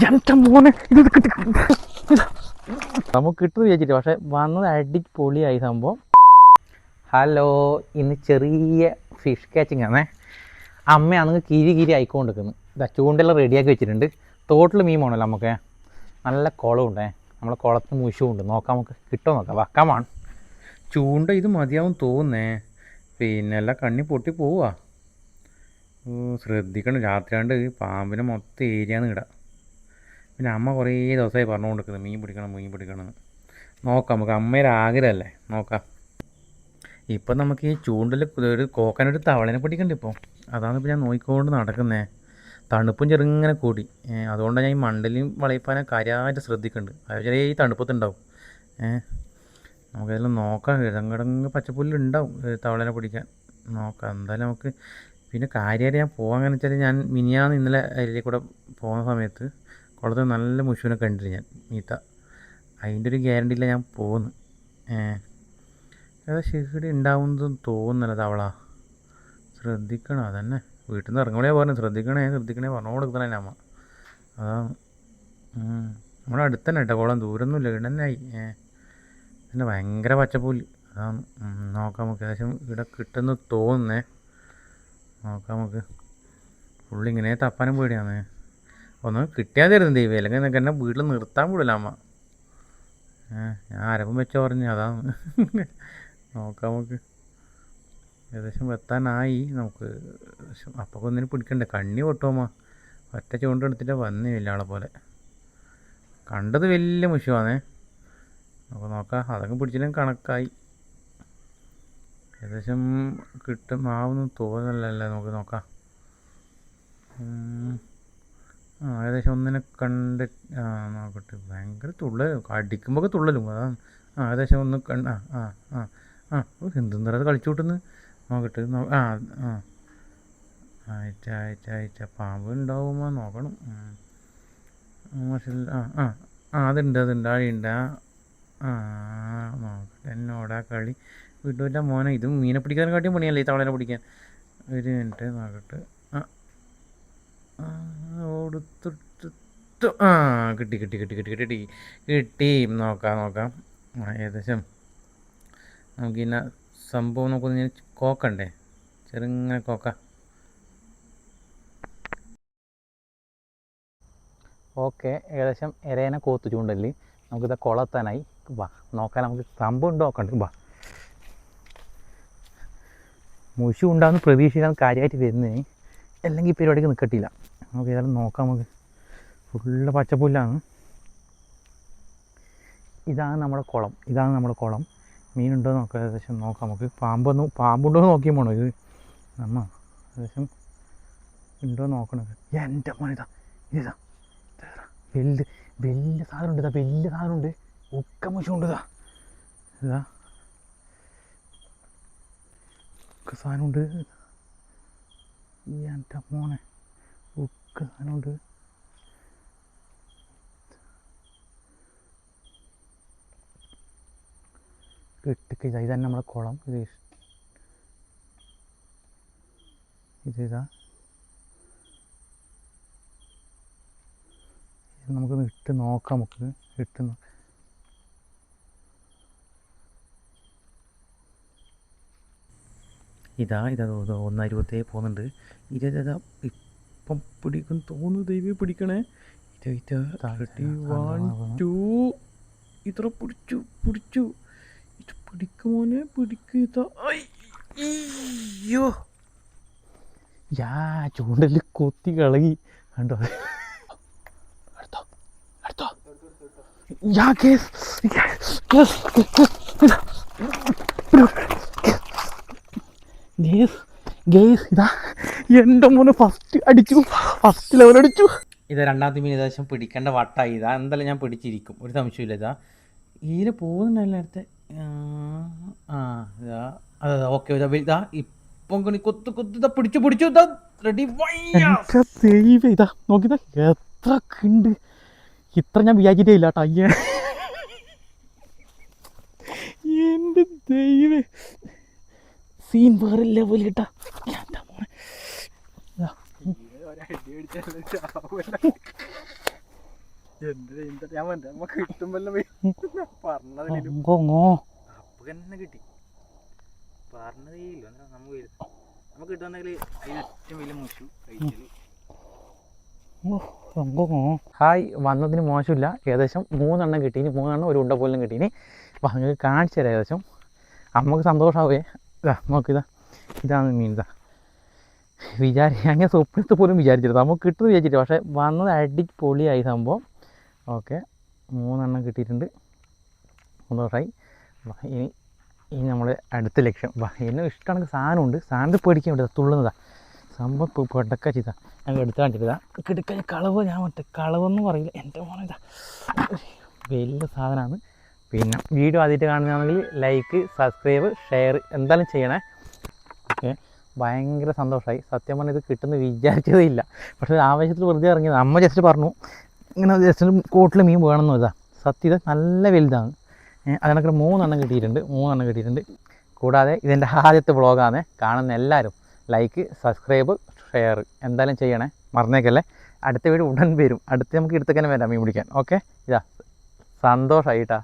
നമുക്ക് കിട്ടുമെന്ന് വിചാരിച്ചിട്ട് പക്ഷെ വന്നത് അടി പൊളിയായി സംഭവം. ഹലോ ഇന്ന് ചെറിയ ഫിഷ് കാച്ചിങ് ആണേ. അമ്മയാണെങ്കിൽ കിരി കിരി ആയിക്കൊണ്ടിരിക്കുന്നു. ഇതാ ചൂണ്ടെല്ലാം റെഡിയാക്കി വെച്ചിട്ടുണ്ട്. തോട്ടിൽ മീൻ പോകണല്ലോ നമുക്ക്. നല്ല കുളമുണ്ടേ നമ്മളെ കുളത്തിന് മുഷുണ്ട് നോക്കാം നമുക്ക് കിട്ടുമോ നോക്കാം. വക്കാമാണ് ചൂണ്ട ഇത് മതിയാവും തോന്നുന്നേ. പിന്നെ എല്ലാം കണ്ണി പൊട്ടി പോവാ ഓ, ശ്രദ്ധിക്കണം. രാത്രിയാണ്ട് പാമ്പിനെ മൊത്തം ഏരിയാന്ന് ഇടാം പിന്നെ അമ്മ കുറേ ദിവസമായി പറഞ്ഞുകൊണ്ടിരിക്കുന്നത് മീൻ പിടിക്കണം മീൻ പിടിക്കണം. നോക്കാം നമുക്ക് അമ്മയുടെ ആഗ്രഹമല്ലേ? നോക്കാം. ഇപ്പം നമുക്ക് ഈ ചൂണ്ടിൽ ഒരു കോക്കനൊരു തവളനെ പിടിക്കണ്ട ഇപ്പോൾ അതാണ് ഇപ്പോൾ ഞാൻ നോക്കിക്കൊണ്ട് നടക്കുന്നേ. തണുപ്പും ചെറുങ്ങനെ കൂടി. അതുകൊണ്ടാണ് ഞാൻ ഈ മണ്ടലും വളയിപ്പാനെ കാര്യമായിട്ട് ശ്രദ്ധിക്കുന്നുണ്ട് അത് ചെറിയ ഈ തണുപ്പത്തുണ്ടാവും. ഏഹ് നമുക്കതെല്ലാം നോക്കാം. ഇടങ്ങടങ്ങ് പച്ചപ്പുല്ലുണ്ടാവും തവളനെ പിടിക്കാൻ. നോക്കാം എന്തായാലും നമുക്ക് പിന്നെ കാര്യമായിട്ട് ഞാൻ പോകാൻ വെച്ചാൽ ഞാൻ മിനിയാന്ന് ഇന്നലെ അതിലേക്കൂടെ കൂടെ പോകുന്ന സമയത്ത് കുളത്തിൽ നല്ല മുഷുവിനെ കണ്ടില്ല ഞാൻ മീത്ത. അതിന്റെ ഒരു ഗ്യാരണ്ടി ഇല്ല ഞാൻ പോകുന്നു ഏതാ ഷീടി ഉണ്ടാവുന്നതും തോന്നുന്നില്ല തവള ശ്രദ്ധിക്കണം അതന്നെ. വീട്ടിൽ നിന്ന് ഇറങ്ങുമ്പോഴേ പറഞ്ഞു ശ്രദ്ധിക്കണേ ശ്രദ്ധിക്കണേ പറഞ്ഞു കൊടുക്കണേ അമ്മ. അതാണ്. നമ്മുടെ അടുത്ത് തന്നെ കേട്ടോ കുളം ദൂരമൊന്നുമില്ല ഇടന്നായി പിന്നെ ഭയങ്കര പച്ചപ്പൂലി അതാണ്. നോക്കാം നമുക്ക്. ഏകദേശം ഇവിടെ കിട്ടുന്നു തോന്നുന്നേ. നോക്കാം നമുക്ക്. പുള്ളി ഇങ്ങനെ തപ്പാനും പേടിയാന്നേ. ഒന്ന് കിട്ടിയാൽ തരുന്നു ദൈവം അല്ലെങ്കിൽ നിനക്ക് എന്നെ വീട്ടിൽ നിർത്താൻ വിടില്ല അമ്മ. ഞാൻ ആരപ്പം വെച്ച പറഞ്ഞു? അതാണ് നോക്കാം നമുക്ക്. ഏകദേശം എത്താനായി നമുക്ക്. അപ്പോൾ ഒന്നിനും പിടിക്കണ്ടേ? കണ്ണി പൊട്ടുമോ ഒറ്റ ചൂണ്ടെടുത്തിട്ട് വന്നില്ല ആളെ പോലെ. കണ്ടത് വലിയ മുഷുവാണേ അപ്പോൾ നോക്കാം അതൊക്കെ പിടിച്ചില്ലെങ്കിൽ കണക്കായി. ഏകദേശം കിട്ടും. ആവുന്നു തോന്നലല്ലേ? നമുക്ക് നോക്കാം. ഏകദേശം ഒന്നിനെ കണ്ട് ആ നോക്കട്ടെ. ഭയങ്കര തുള്ളൽ അടിക്കുമ്പോൾ തുള്ളലും. അതാണ് ആ ഏകദേശം ഒന്ന് കണ്ട് ആ ആ ആ ആ. എന്തെന്നറ അത് കളിച്ചു കൂട്ടുന്നു? നോക്കട്ടെ ആ ആ. ആയിട്ട ആയിട്ട ആയിട്ട പാമ്പ് ഉണ്ടാവുമ്പോൾ നോക്കണം. ആ, ആ ആ. അതുണ്ട് അതുണ്ട്. ആഴിയുണ്ട് ആ. ആ നോക്കട്ടെ. എന്നോടാ കളി. വിടൂല മോനെ. ഇത് മീനെ പിടിക്കാൻ കാട്ടിയും പണിയല്ലേ ഈ തവളനെ പിടിക്കാൻ? ഒരു മിനിറ്റ് നോക്കട്ടെ. ആ ആ, ഓടുത്തിട്ട് ആ കിട്ടി കിട്ടി കിട്ടി കിട്ടി കിട്ടി കിട്ടി. നോക്കാം നോക്കാം. ഏകദേശം ഇന്ന സംഭവം നോക്കുന്ന ഞാൻ കോക്കണ്ടേ? ചെറുങ്ങനെ കോക്ക. ഓക്കെ ഏകദേശം ഇരേനെ കോത്തു ചൂണ്ടൽ നമുക്കിത് കൊളത്താനായി. വാ നോക്കാൻ നമുക്ക് സംഭവം ഉണ്ടോ നോക്കണ്ട്. വാ. മുഷു ഉണ്ടാകുന്ന പ്രതീക്ഷിക്കാൻ കാര്യമായിട്ട് വരുന്നത് അല്ലെങ്കിൽ പരിപാടിക്ക് നിൽക്കട്ടില്ല നമുക്ക് ഏതായാലും നോക്കാം നമുക്ക്. ഫുള്ള് പച്ചപ്പുല്ലാണ്. ഇതാണ് നമ്മുടെ കുളം. ഇതാണ് നമ്മുടെ കുളം. മീനുണ്ടോ നോക്കാം. ഏകദേശം നോക്കാം നമുക്ക്. പാമ്പൊന്നും പാമ്പുണ്ടോ എന്ന് നോക്കിയാൽ പോണോ. ഇത് നമ്മ ഏകദേശം ഉണ്ടോ നോക്കണത് എന്റെ മോനിതാ ഇതാ വലിയ വലിയ സാധനമുണ്ട്. ഇതാ വലിയ സാധനമുണ്ട്. ഉക്ക മുഷുണ്ട് ഇതാ. ഇതാ. ഉക്ക സാധനമുണ്ട് എന്റെ മോനെ ഉക്ക സാധനമുണ്ട്. കിട്ടിക്ക ഇതാ ഇതന്നെ നമ്മുടെ കുളം. ഇത് ഇത് ഇതാ. ഇട്ട് നോക്കാം നമുക്ക്. ഇട്ട് ഇതാ ഇതാ ഒന്ന് അരുപത്തേ പോകുന്നുണ്ട്. ഇതാ ഇപ്പം പിടിക്കും തോന്നുന്നു ദൈവം പിടിക്കണേ. ഇതാ ഇതാ തേർട്ടി വൺ ടു ഇത്ര പിടിച്ചു പിടിച്ചു. ഇത് പിടിക്കുമോനെ പിടിക്കുക അയ്യോ. യാ ചൂണ്ടൽ കൊത്തി കളകി. കണ്ടോ? അടുത്തോ അടുത്തോ. യാ കേസ് ഗേസ് ഗേസ് ഇതാ. എന്റെ മോനെ ഫസ്റ്റ് അടിച്ചു ഫസ്റ്റ് ലെവൽ അടിച്ചു. ഇത് രണ്ടാമത്തെ മീൻ ഏകദേശം പിടിക്കേണ്ട വട്ടായി. ഇതാ എന്തായാലും ഞാൻ പിടിച്ചിരിക്കും. ഒരു സംശയമില്ല ഇതാ. ഈല പോകുന്നുണ്ടല്ലോ നേരത്തെ ആ, ആ ഇതാ അതെ ഓക്കെ ഇതാ ഇതാ ഇപ്പം കണി കൊത്ത് കൊത്ത് ഇതാ പിടിച്ചു പിടിച്ചു ഇതാ റെഡി ദൈവം ഇതാ നോക്കിതാ എത്ര ഉണ്ട് ഇത്ര ഞാൻ വിചാരിച്ചിട്ടേ ഇല്ല കേട്ടോ അയ്യേ. എന്റെ ദൈവേ സീൻ വേറെ ലെവൽ കിട്ടാ എന്റെ മോനെ. ഇതാ. എന്ത് എന്താ ഞാൻ പറഞ്ഞ നമുക്ക് കിട്ടുമ്പല്ലോ പറഞ്ഞതിലും. അങ്കോങ്ങോ അപ്പൊ തന്നെ കിട്ടി നമുക്ക്. നമുക്ക് കിട്ടുന്നെങ്കിൽ വലിയ മുഷു കഴിച്ചൽ ഹായ് വന്നതിന് മോശമില്ല. ഏകദേശം മൂന്നെണ്ണം കിട്ടീന്. മൂന്നെണ്ണം ഒരു ഉണ്ട പോലും കിട്ടീന്. അപ്പൊ അങ്ങനെ കാണിച്ചു തരാം ഏകദേശം. നമുക്ക് സന്തോഷമാവേ ഇതാ നോക്കിതാ. ഇതാണ് മീൻ ഇതാ വിചാരി അങ്ങനെ സ്വപ്നത്തിൽ പോലും വിചാരിച്ചിരുന്നു നമുക്ക് കിട്ടുമെന്ന് വിചാരിച്ചിട്ട് പക്ഷേ വന്നത് അടി പൊളിയായി സംഭവം. ഓക്കെ. മൂന്നെണ്ണം കിട്ടിയിട്ടുണ്ട്. മൂന്ന് ദിവസമായി ഇനി ഇനി നമ്മൾ അടുത്ത ലക്ഷ്യം. എന്നെ ഇഷ്ടമാണെങ്കിൽ സാധനമുണ്ട്. സാധനത്തിൽ പേടിക്കാൻ വേണ്ടി തുള്ളുന്നതാ. സംഭവം പൊടക്ക ചെയ്താ ഞാൻ എടുത്ത് കാണിച്ചിട്ടാ കിടക്കാൻ കളവ് ഞാൻ മറ്റേ കളവെന്ന് പറയില്ല. എന്റെ മോനെ ഇതാ. വലിയ സാധനമാണ്. പിന്നെ വീഡിയോ ആദ്യമായിട്ട് കാണുന്നതാണെങ്കിൽ ലൈക്ക് സബ്സ്ക്രൈബ് ഷെയർ എന്തായാലും ചെയ്യണേ. ഓക്കെ. ഭയങ്കര സന്തോഷമായി സത്യം പറഞ്ഞാൽ ഇത് കിട്ടുമെന്ന് വിചാരിച്ചതേ ഇല്ല. പക്ഷേ ആവേശത്തിൽ വെറുതെ ഇറങ്ങിയത്. അമ്മ ജസ്റ്റ് പറഞ്ഞു ഇങ്ങനെ ജസ്റ്റ് കോട്ടിൽ മീൻ വേണമെന്ന് വെച്ചാൽ സത്യം ഇത് നല്ല വലുതാണ്. അതിനൊക്കെ മൂന്നെണ്ണം കിട്ടിയിട്ടുണ്ട്. മൂന്നെണ്ണം കിട്ടിയിട്ടുണ്ട്. കൂടാതെ ഇതെന്റെ ആദ്യത്തെ വ്ളോഗാണ് കാണുന്ന എല്ലാവരും ലൈക്ക് സബ്സ്ക്രൈബ് ഷെയർ എന്തായാലും ചെയ്യണേ. മറന്നേക്കല്ലേ? അടുത്ത വീട് ഉടൻ വരും. അടുത്ത് നമുക്ക് എടുത്തേക്കന്നെ വരാം മീൻ പിടിക്കാൻ. ഓക്കെ ഇതാ. സന്തോഷമായിട്ടാ